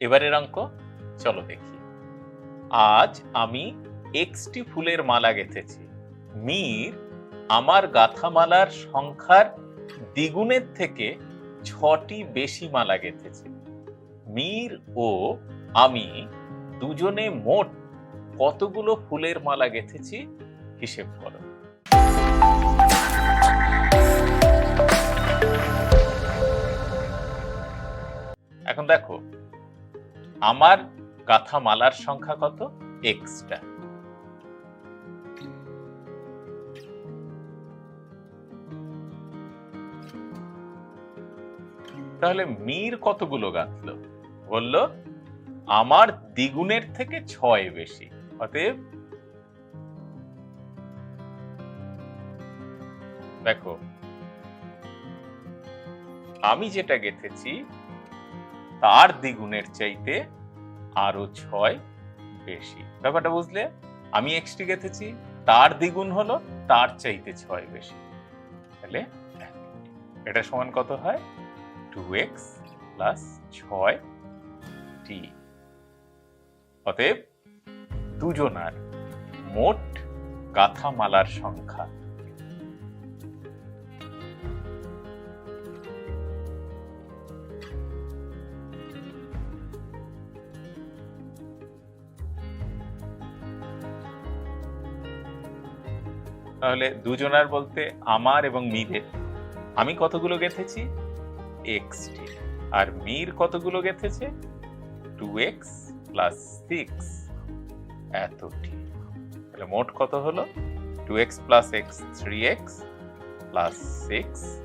এবারের অঙ্ক, চলো দেখি। আজ আমি এক্সটি ফুলের মালা গেঁথেছি। মীর আমার গাথামালার সংখ্যার দ্বিগুণের থেকে ছটি বেশি মালা গেঁথেছে। মীর ও আমি দুজনে মোট কতগুলো ফুলের মালা গেঁথেছি, হিসেব করো। এখন দেখো আমার গাথা মালার সংখ্যা কত? এক্সটা। তাহলে মীর কতগুলো গাঁথলো? বলল, আমার দ্বিগুণের থেকে ছয় বেশি, অতএব দেখো, আমি যেটা গেঁথেছি তার দ্বিগুণের চাইতে আরও ছয় বেশি। ব্যাপারটা বুঝলে? আমি এক্সটি গেঁথেছি, তার দ্বিগুণ হলো তার চাইতে ছয় বেশি। তাহলে এটা সমান কত হয়? টু এক্স প্লাস ছয় টি অতএব দুজনার মোট গাথামালার সংখ্যা তাহলে দুজনার বলতে আমার এবং মীরের। আমি কতগুলো গেঁথেছি? এক্সটি আর মির কতগুলো গেঁথেছে? টু এক্স প্লাস সিক্স এতটি। তাহলে মোট কত হলো? Two x plus x three x plus six